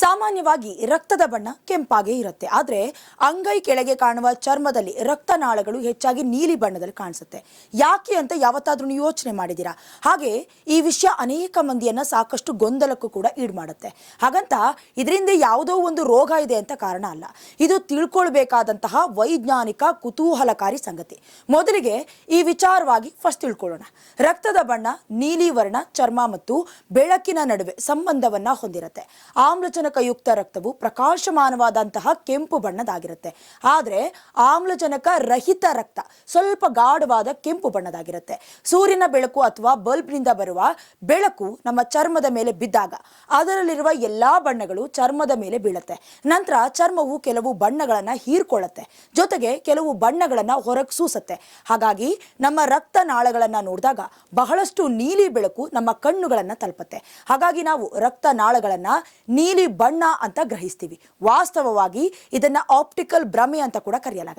ಸಾಮಾನ್ಯವಾಗಿ ರಕ್ತದ ಬಣ್ಣ ಕೆಂಪಾಗೇ ಇರುತ್ತೆ. ಆದರೆ ಅಂಗೈ ಕೆಳಗೆ ಕಾಣುವ ಚರ್ಮದಲ್ಲಿ ರಕ್ತನಾಳಗಳು ಹೆಚ್ಚಾಗಿ ನೀಲಿ ಬಣ್ಣದಲ್ಲಿ ಕಾಣಿಸುತ್ತೆ. ಯಾಕೆ ಅಂತ ಯಾವತ್ತಾದ್ರೂ ಯೋಚನೆ ಮಾಡಿದ್ದೀರಾ? ಹಾಗೆ ಈ ವಿಷಯ ಅನೇಕ ಮಂದಿಯನ್ನ ಸಾಕಷ್ಟು ಗೊಂದಲಕ್ಕೂ ಕೂಡ ಈಡು ಮಾಡುತ್ತೆ. ಹಾಗಂತ ಇದರಿಂದ ಯಾವುದೋ ಒಂದು ರೋಗ ಇದೆ ಅಂತ ಕಾರಣ ಅಲ್ಲ. ಇದು ತಿಳ್ಕೊಳ್ಬೇಕಾದಂತಹ ವೈಜ್ಞಾನಿಕ ಕುತೂಹಲಕಾರಿ ಸಂಗತಿ. ಮೊದಲಿಗೆ ಈ ವಿಚಾರವಾಗಿ ಫಸ್ಟ್ ತಿಳ್ಕೊಳ್ಳೋಣ. ರಕ್ತದ ಬಣ್ಣ, ನೀಲಿ ವರ್ಣ, ಚರ್ಮ ಮತ್ತು ಬೆಳಕಿನ ನಡುವೆ ಸಂಬಂಧವನ್ನ ಹೊಂದಿರುತ್ತೆ. ಆಮ್ಲಜನಕಯುಕ್ತ ರಕ್ತವು ಪ್ರಕಾಶಮಾನವಾದಂತಹ ಕೆಂಪು ಬಣ್ಣದಾಗಿರುತ್ತೆ. ಆದರೆ ಆಮ್ಲಜನಕ ರಹಿತ ರಕ್ತ ಸ್ವಲ್ಪ ಗಾಢವಾದ ಕೆಂಪು ಬಣ್ಣದಾಗಿರುತ್ತೆ. ಸೂರ್ಯನ ಬೆಳಕು ಅಥವಾ ಬಲ್ಬ್ನಿಂದ ಬರುವ ಬೆಳಕು ನಮ್ಮ ಚರ್ಮದ ಮೇಲೆ ಬಿದ್ದಾಗ ಅದರಲ್ಲಿರುವ ಎಲ್ಲಾ ಬಣ್ಣಗಳು ಚರ್ಮದ ಮೇಲೆ ಬೀಳುತ್ತೆ. ನಂತರ ಚರ್ಮವು ಕೆಲವು ಬಣ್ಣಗಳನ್ನ ಹೀರ್ಕೊಳ್ಳುತ್ತೆ. ಜೊತೆಗೆ ಕೆಲವು ಬಣ್ಣಗಳನ್ನ ಹೊರಗೆ ಸೂಸುತ್ತೆ. ಹಾಗಾಗಿ ನಮ್ಮ ರಕ್ತನಾಳಗಳನ್ನ ನೋಡಿದಾಗ ಬಹಳಷ್ಟು ನೀಲಿ ಬೆಳಕು ನಮ್ಮ ಕಣ್ಣುಗಳನ್ನ ತಲುಪುತ್ತೆ. ಹಾಗಾಗಿ ನಾವು ರಕ್ತನಾಳಗಳನ್ನು ನೀಲಿ ಬಣ್ಣ ಅಂತ ಗ್ರಹಿಸ್ತೀವಿ. ವಾಸ್ತವವಾಗಿ ಇದನ್ನ ಆಪ್ಟಿಕಲ್ ಭ್ರಮೆ ಅಂತ ಕೂಡ ಕರೆಯಲಾಗುತ್ತೆ.